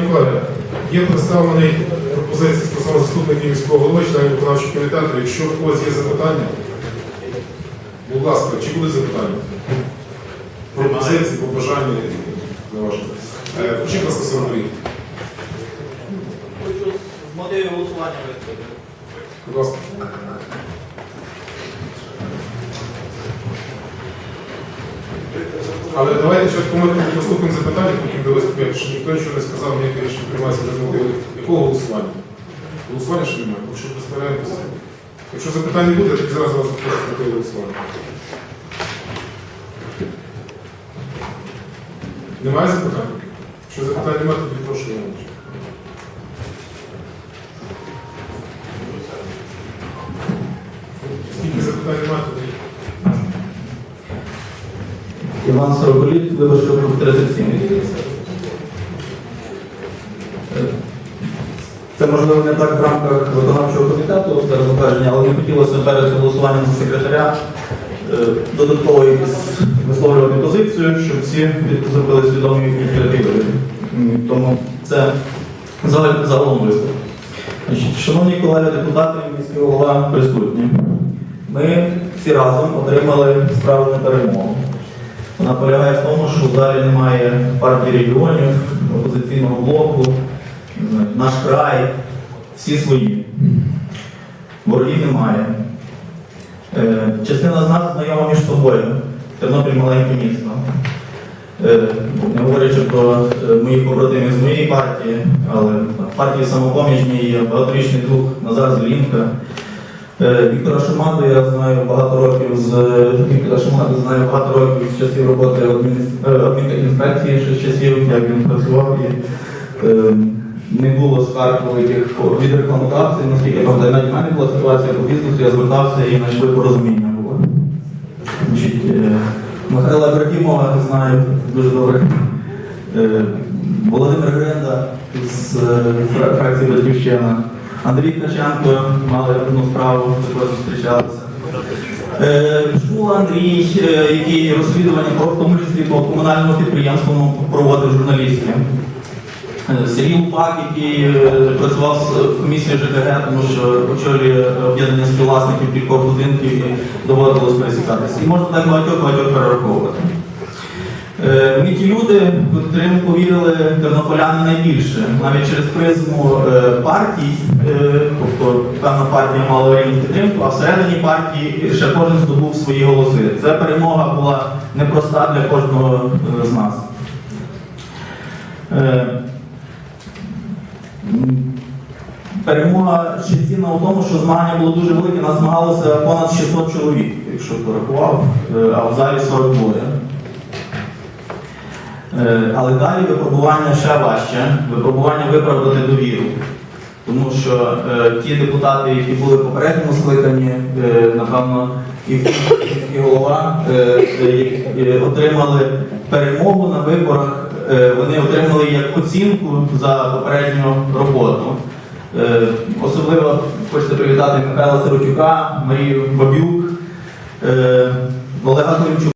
Колеги, є представлений пропозиції стосовно заступників міського голови, членів виконавчого комітету. Якщо у когось є запитання, будь ласка, чи будуть запитання? Пропозиції, побажання на ваше. Е, Включіть, будь ласка, 43. Хочу з мотивів голосування виступити. Будь ласка. Але давайте спочатку ми поступимо запитання, потім до виступів. Якщо ніхто нічого не сказав, ніяке рішення приймається без. Якого голосування? Голосування ще немає, тому що представляємося. Якщо запитань не буде, тоді зразу вас запитати мотиви голосування. Немає запитань? Якщо запитань немає, тоді прошу Іван Сороколіт, виборчий округ 37. Е, Це можливо не так в рамках виконавчого комітету це але мені хотілося перед голосуванням за секретаря е, додатково якось висловлювати позицію, щоб всі зробили свідомі ініціативи. Тому це загалом виступ. Шановні колеги депутати, міський голова присутні. Ми всі разом отримали справу на перемогу. Вона полягає в тому, що в залі немає партії регіонів, опозиційного блоку, наш край, всі свої. Ворогів немає. Е, Частина з нас знайома між собою. Тернопіль маленьке місто. Е, Не говорячи про е, моїх побратимів з моєї партії, але партії самопоміч є багаторічний друг Назар Зелінка. Е, Віктора Шумаду я знаю багато років з Віктора Шумаду знаю багато років з часів роботи адміністр- е, ще з часів, як він працював і е, не було скарг великих від рекламодавців, наскільки я навіть в мене була ситуація по бізнесу, я звертався і знайшли порозуміння було. Значить, е, Михайла Ібрагімова знаю дуже добре. Володимир Гренда з фракції Батьківщина. Андрій Ткаченко мали одну справу, також зустрічалися. Е, Шула Андрій, е, який розслідування про числі по комунальному підприємству проводив журналістів. Е, Сергій Лупак, який е, працював з- в комісії ЖКГ, тому що очолює об'єднання співвласників кількох будинків і доводилось пересікатися. І можна так багатьох багатьох перераховувати. Е, Ми ті люди, котрим повірили тернополяни найбільше, навіть через призму е, партій, е, тобто певна партія мала рівну підтримку, а всередині партії ще кожен здобув свої голоси. Ця перемога була непроста для кожного з нас. Перемога ще цінна у тому, що змагання було дуже велике, нас змагалося понад 600 чоловік, якщо порахував, а в залі 42. Е, Але далі випробування ще важче, випробування виправдати довіру. Тому що е, ті депутати, які були в попередньому скликанні, е, напевно, і і голова, е, е, які отримали перемогу на виборах, е, вони отримали як оцінку за попередню роботу. Е, особливо хочеться привітати Михайла Сиротюка, Марію Бабюк, е, Олега Климчука.